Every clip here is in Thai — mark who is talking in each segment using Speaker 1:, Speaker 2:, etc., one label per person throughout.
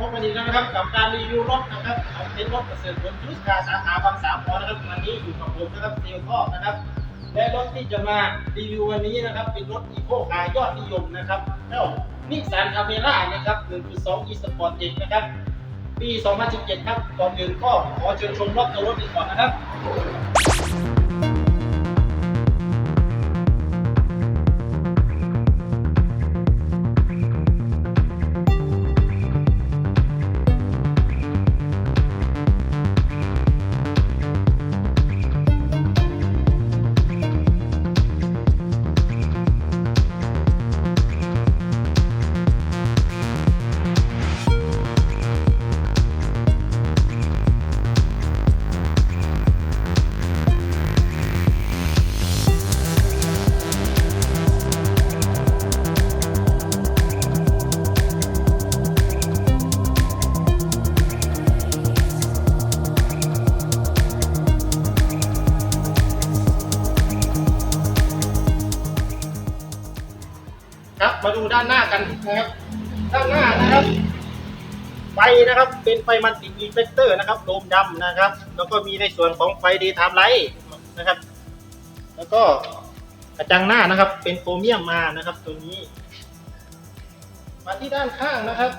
Speaker 1: พบกันอีกแล้วนะครับกับการรีวิวรถนะครับของเท็นรถประเสริฐผลยูสกาสาขาบางสามพอนะครับวันนี้อยู่กับผมนะครับเซลล์ทอกนะครับ และรถที่จะมารีวิววันนี้นะครับ เป็นรถอีโคคายอดนิยมนะครับเจ้านิสสันอเมร่านะครับ 1.2 e sport X นะครับ ปี 2017 ครับก่อนอื่นก็ขอเชิญชมรอบตัวรถกันก่อนนะครับ มาดูด้านหน้ากันนะครับ ด้านหน้านะครับ ไฟนะครับ เป็นไฟมันติรีเฟกเตอร์นะครับโดมดำนะครับ แล้วก็มีในส่วนของไฟดย์ไทม์ไลท์นะครับ แล้วก็กระจังหน้านะครับ เป็นโครเมียมมานะครับ ตัวนี้ มาที่ด้านข้างนะครับ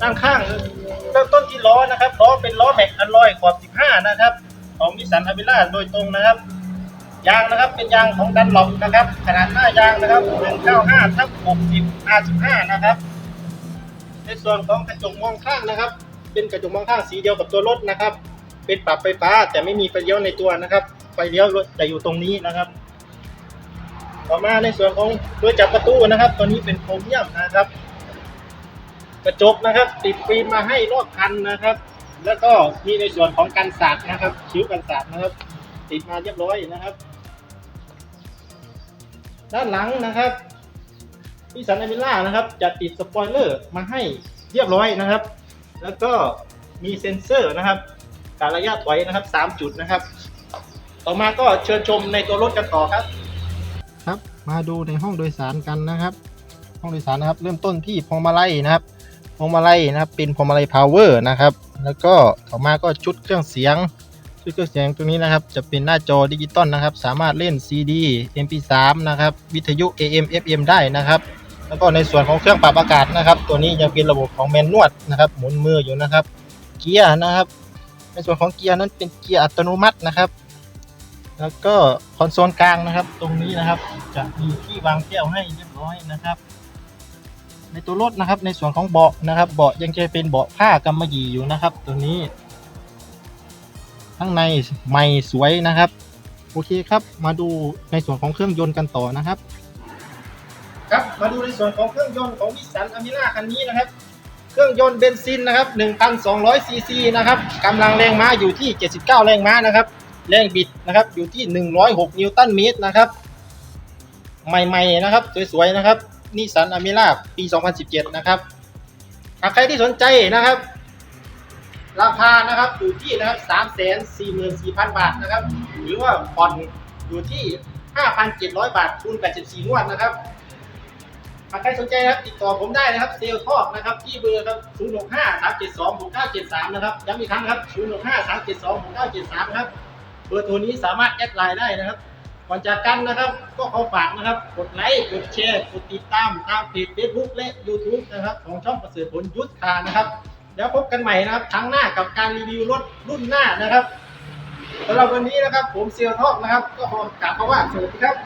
Speaker 1: ด้านข้างเริ่มต้นที่ล้อนะครับล้อเป็นล้อแม็กอัลลอยขอบ 15 นะครับ ของนิสสันอเมร่าโดยตรงนะครับ ยางนะครับเป็นยางของดันหลอกนะครับ ขนาดหน้ายางนะครับ 195ทับ60 R15 นะครับ ในส่วนของกระจกมองข้างนะครับ เป็นกระจกมองข้างสีเดียวกับตัวรถนะครับ เป็นปรับไฟฟ้าแต่ไม่มีไฟเลี้ยวในตัวนะครับ ไฟเลี้ยวจะอยู่ตรงนี้นะครับ ต่อมาในส่วนของตัวจับประตูนะครับ ตัวนี้เป็นโครเมียมนะครับ กระจกนะครับ ติดฟิล์มมาให้รอบคันนะครับ แล้วก็มีในส่วนของกันสาดนะครับคิ้วกันสาดนะครับ ติดมาเรียบร้อยนะครับ ด้านหลังนะครับที่สันอเมล่านะครับจะติดสปอยเลอร์มาให้เรียบร้อยนะครับ แล้วก็มีเซ็นเซอร์นะครับการระยะถอยนะครับ 3 จุดนะครับ ต่อมาก็เชิญชมในตัวรถกันต่อครับ ครับมาดูในห้องโดยสารกันนะครับ ห้องโดยสารนะครับ เริ่มต้นที่พวงมาลัยนะครับพวงมาลัยนะครับเป็นพวงมาลัยพาวเวอร์นะครับ แล้วก็ต่อมาก็ชุดเครื่องเสียง ชุดเครื่องเสียงตรงนี้นะครับ จะเป็นหน้าจอดิจิตอลนะครับ สามารถเล่น CD MP3 นะครับ วิทยุ AM FM ได้นะครับ แล้วก็ในส่วนของเครื่องปรับอากาศนะครับ ตัวนี้ยังเป็นระบบของแมนนวดนะครับหมุนมืออยู่นะครับ เกียร์นะครับ ในส่วนของเกียร์นั้นเป็นเกียร์อัตโนมัตินะครับ แล้วก็คอนโซลกลางนะครับ ตรงนี้นะครับจะมีที่วางแก้วให้เรียบร้อยนะครับในตัวรถนะครับในส่วนของเบาะนะครับ เบาะยังจะเป็นเบาะผ้ากำมะหยี่อยู่นะครับ ตัวนี้ ข้างในใหม่สวยนะครับ โอเคครับ มาดูในส่วนของเครื่องยนต์กันต่อนะครับ ครับมาดูในส่วนของเครื่องยนต์ของนิสันอ m มิล่าคันนี้นะครับ เครื่องยนต์เบนซินนะครับ1,200ซีซีนะครับกำลังแรงม้าอยู่ที่ 79 แรงม้านะครับ แรงบิดนะครับอยู่ที่ 106 นิวตันเมตรนะครับใหม่ๆนะครับสวยๆนะครับนิสันอ m มิล่าปี 2017 นะครับหากใครที่สนใจนะครับ ราคานะครับอยู่ที่นะครับ3 4 4 0 0 0บาทนะครับ หรือว่าผ่อนอยู่ที่5,700บาทคูณ84งวดนะครับหากใครสนใจนะครับติดต่อผมได้นะครับเซลล์ทอกนะครับที่เบอร์ครับ065 372 6973นะครับย้ำอีกครั้งครับ065 372 6973ครับเบอร์โทรนี้สามารถแอดไลน์ได้นะครับก่อนจากกันนะครับ ก็ขอฝากนะครับ กดไลค์ กดแชร์ กดติดตามทางเพจ Facebook และ YouTube นะครับ ของช่องประเสริฐผลยุทธคานะครับ แล้วพบกันใหม่นะครับครั้งหน้ากับการรีวิวรถรุ่นหน้านะครับสำหรับวันนี้นะครับ ผมเซียวทอกนะครับ ก็ขอกล่าวคำว่าสวัสดีครับ